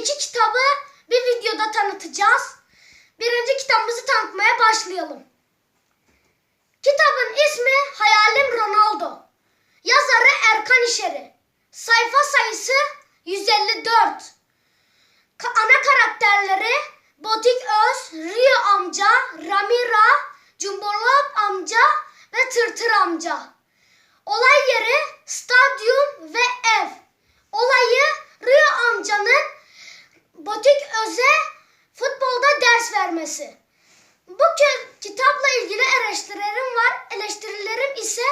İki kitabı bir videoda tanıtacağız. Birinci kitabımızı tanıtmaya başlayalım. Kitabın ismi Hayalim Ronaldo. Yazarı Erkan İşeri. Sayfa sayısı 154. Ka- ana karakterleri Botik Öz, Rio amca, Ramira, Cumbolop amca ve Tırtır amca. Olay yeri stadyum ve ev. Olayı Rio amcanın Botik Öz'e futbolda ders vermesi. Bu ki- kitapla ilgili eleştirilerim var. Eleştirilerim ise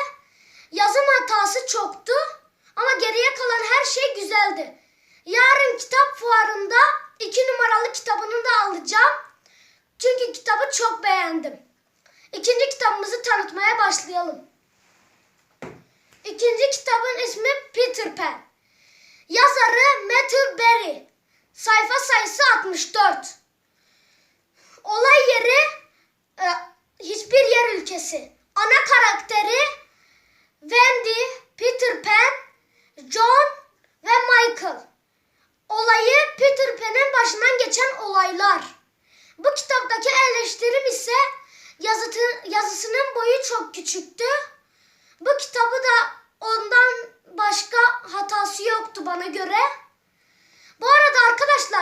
yazım hatası çoktu ama geriye kalan her şey güzeldi. Yarın kitap fuarında iki numaralı kitabını da alacağım. Çünkü kitabı çok beğendim. İkinci kitabımızı tanıtmaya başlayalım. İkinci kitabın ismi Peter Pan. Yazarı Matthew Berry. Sayfa sayısı 64. Olay yeri e, hiçbir yer ülkesi. Ana karakteri Wendy, Peter Pan, John ve Michael. Olayı Peter Pan'ın başından geçen olaylar. Bu kitaptaki eleştirim ise yazıtı, yazısının boyu çok küçüktü. Bu kitabı da ondan başka hatası yoktu bana göre. Bu arada arkadaşlar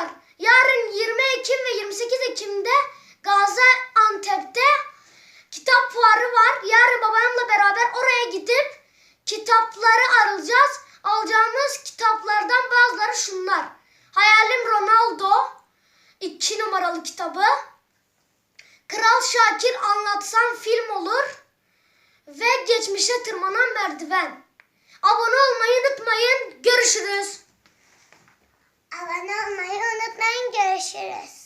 fuarı var. Yarın babamla beraber oraya gidip kitapları alacağız. Alacağımız kitaplardan bazıları şunlar. Hayalim Ronaldo 2 numaralı kitabı. Kral Şakir anlatsam film olur ve geçmişe tırmanan merdiven. Abone olmayı unutmayın. Görüşürüz. Abone olmayı unutmayın. Görüşürüz.